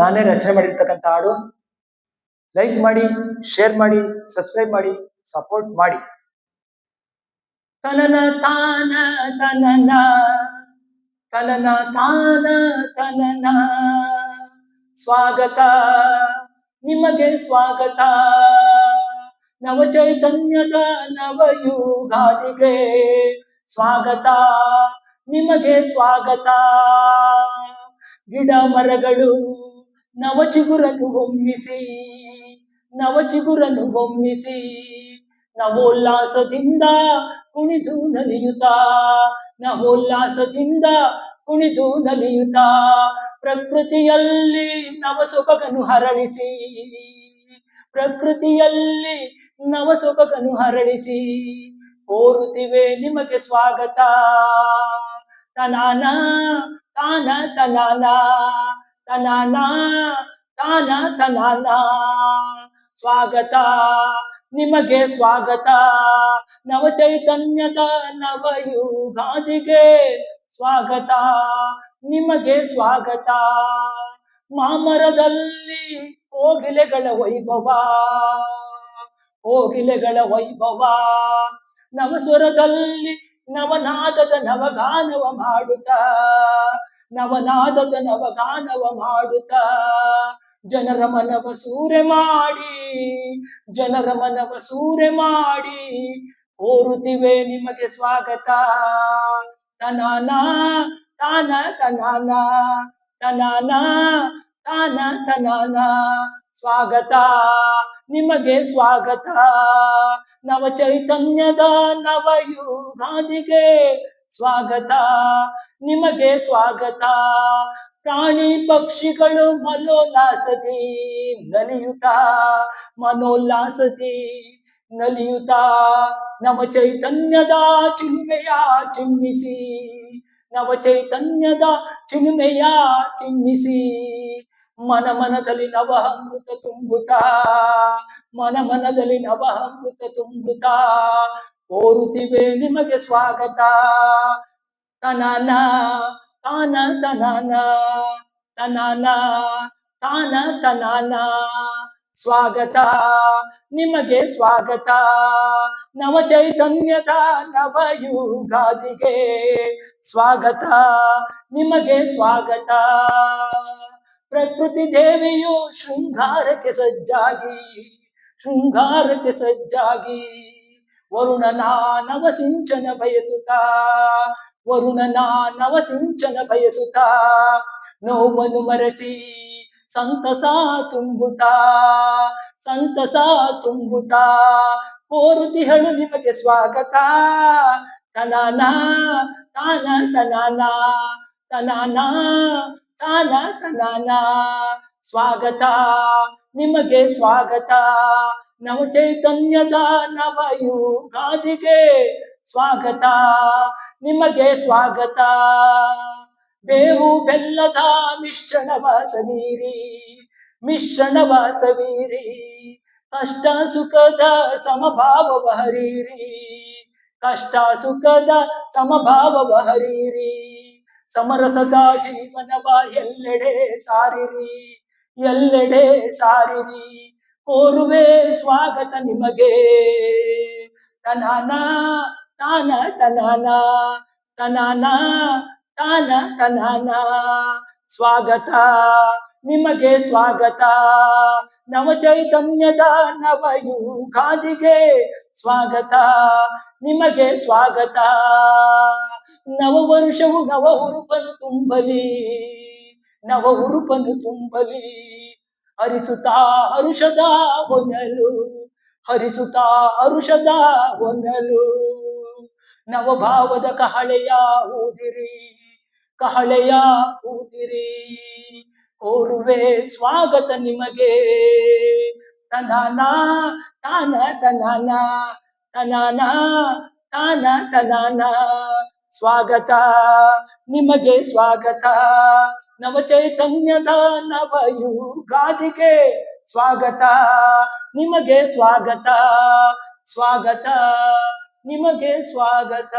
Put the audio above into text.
ನಾನೇ ರಚನೆ ಮಾಡಿರ್ತಕ್ಕಂಥ ಹಾಡು ಲೈಕ್ ಮಾಡಿ ಶೇರ್ ಮಾಡಿ ಸಬ್ಸ್ಕ್ರೈಬ್ ಮಾಡಿ ಸಪೋರ್ಟ್ ಮಾಡಿ. ತನನ ತಾನ, ತನನ ತನನ ತಾನ, ತನನ. ಸ್ವಾಗತ, ನಿಮಗೆ ಸ್ವಾಗತ. ನವ ಚೈತನ್ಯದ ನವಯುಗಾದಿಗೆ ಸ್ವಾಗತ, ನಿಮಗೆ ಸ್ವಾಗತ. ಗಿಡ ಮರಗಳು ನವ ಚಿಗುರನ್ನು ಹೊಮ್ಮಿಸಿ ನವ ಚಿಗುರನ್ನು ಹೊಮ್ಮಿಸಿ, ನವೋಲ್ಲಾಸದಿಂದ ಕುಣಿದು ನಲಿಯುತ್ತ, ನವೋಲ್ಲಾಸದಿಂದ ಕುಣಿದು ನಲಿಯುತ್ತ, ಪ್ರಕೃತಿಯಲ್ಲಿ ನವ ಸೊಬಗನು ಹರಳಿಸಿ, ಪ್ರಕೃತಿಯಲ್ಲಿ ನವ ಸೊಬಗನು ಹರಳಿಸಿ, ಕೋರುತ್ತಿವೆ ನಿಮಗೆ ಸ್ವಾಗತ. ತನಾನ, ತಾನ ತನಾನ ತನಾನ, ತಾನ ತನಾನ. ಸ್ವಾಗತ, ನಿಮಗೆ ಸ್ವಾಗತ. ನವ ಚೈತನ್ಯದ ನವಯುಗಾದಿಗೆ ಸ್ವಾಗತ. ನಿಮಗೆ ಸ್ವಾಗತ. ಮಾಮರದಲ್ಲಿ ಹೋಗಿಲೆಗಳ ವೈಭವ. ಹೋಗಿಲೆಗಳ ವೈಭವ. ನವಸ್ವರದಲ್ಲಿ ನವನಾದದ ನವಗಾನವ ಮಾಡುತ್ತ, ನವನಾದದ ನವಗಾನವ ಮಾಡುತ್ತ. ಜನರ ಮನವ ಸೂರೆ ಮಾಡಿ, ಜನರ ಮನವ ಸೂರೆ ಮಾಡಿ, ಕೋರುತ್ತಿವೆ ನಿಮಗೆ ಸ್ವಾಗತ. ತನಾನ, ತಾನ, ತನಾನ ತನಾನ, ತಾನ, ತನಾನ ಸ್ವಾಗತ. ನಿಮಗೆ ಸ್ವಾಗತ. ನವ ಚೈತನ್ಯದ ನವಯುಗಾದಿಗೆ ಸ್ವಾಗತ. ನಿಮಗೆ ಸ್ವಾಗತ. ಪ್ರಾಣಿ ಪಕ್ಷಿಗಳು ಮನೋಲ್ಲಾಸತಿ ನಲಿಯುತ ಮನೋಲ್ಲಾಸತಿ ನಲಿಯುತ ನವ ಚೈತನ್ಯದ ಚಿನ್ಮೆಯ ಚಿಮ್ಮಿಸಿ. ನವ ಚೈತನ್ಯದ ಚಿನ್ಮೆಯ ಚಿಮ್ಮಿಸಿ. ಮನ ಮನದಲ್ಲಿ ನವಹಮೃತ ತುಂಬುತ್ತಾ ಮನ ಮನದಲ್ಲಿ ನವ ಅಮೃತ ತುಂಬುತ್ತಾ, ಕೋರುತ್ತಿವೆ ನಿಮಗೆ ಸ್ವಾಗತ. ತನನ, ತಾನ, ತನನ ತನನ, ತಾನ, ತನನ, ಸ್ವಾಗತ. ನಿಮಗೆ ಸ್ವಾಗತ. ನವ ಚೈತನ್ಯದ ನವಯುಗಾದಿಗೆ ಸ್ವಾಗತ. ನಿಮಗೆ ಸ್ವಾಗತ. ಪ್ರಕೃತಿ ದೇವಿಯು ಶೃಂಗಾರಕ್ಕೆ ಸಜ್ಜಾಗಿ ಶೃಂಗಾರಕ್ಕೆ ಸಜ್ಜಾಗಿ. ವರುಣ ನಾನವ ಸಿಂಚನ ಬಯಸುತ್ತ ವರುಣ ನಾನವ ಸಿಂಚನ ಬಯಸುತ್ತ. ನೋವನ್ನು ಮರೆಸಿ ಸಂತಸ ತುಂಬುತ್ತಾ ಸಂತಸ ತುಂಬುತ್ತಾ. ಕೋರುತಿಹಳು ನಿಮಗೆ ಸ್ವಾಗತ. ತನಾನ ತಾನ ತನಾನ ತನಾನ. ತನಾನ ಸ್ವಾಗತ. ನಿಮಗೆ ಸ್ವಾಗತ. ನವ ಚೈತನ್ಯದ ನವಯುಗಾದಿಗೆ ಸ್ವಾಗತ. ನಿಮಗೆ ಸ್ವಾಗತ. ಬೇವು ಬೆಲ್ಲದ ಮಿಶ್ರಣ ವಾಸವೀರಿ ಮಿಶ್ರಣ ವಾಸವೀರಿ. ಕಷ್ಟ ಸುಖದ ಸಮಭಾವವ ಹರೀರಿ ಕಷ್ಟ ಸುಖದ ಸಮಭಾವವ ಹರೀರಿ ಸಮರಸದ ಜೀವನವ ಎಲ್ಲೆಡೆ ಸಾರಿರಿ ಎಲ್ಲೆಡೆ ಸಾರಿರಿ. ಕೋರುವೆ ಸ್ವಾಗತ ನಿಮಗೆ. ತನಾನ, ತಾನ, ತನಾನ ತನಾನ, ತಾನ, ತನಾನ. ಸ್ವಾಗತ, ನಿಮಗೆ ಸ್ವಾಗತ. ನವ ಚೈತನ್ಯದ ನವಯುಗಾದಿಗೆ ಸ್ವಾಗತ. ನಿಮಗೆ ಸ್ವಾಗತ. ನವ ವರುಷವು ನವ ಹುರುಪನು ತುಂಬಲಿ ನವ ಹುರುಪನು ತುಂಬಲಿ. ಹರಿಸುತ್ತಾ ಹರುಷದ ಒನಲು ಹರಿಸುತ್ತಾ ಹರುಷದ ಹೊನಲು. ನವಭಾವದ ಕಹಳೆಯ ಊದಿರಿ ಕಹಳೆಯ ಊದಿರಿ. ಕೋರುವೆ ಸ್ವಾಗತ ನಿಮಗೆ. ತನಾನ, ತಾನ, ತನಾನ ತನಾನ, ತಾನ, ತನಾನ. ಸ್ವಾಗತ ನಿಮಗೆ ಸ್ವಾಗತ. ನವ ಚೈತನ್ಯದ ನವಯುಗಾದಿಗೆ ಸ್ವಾಗತ. ನಿಮಗೆ ಸ್ವಾಗತ. ಸ್ವಾಗತ. ನಿಮಗೆ ಸ್ವಾಗತ.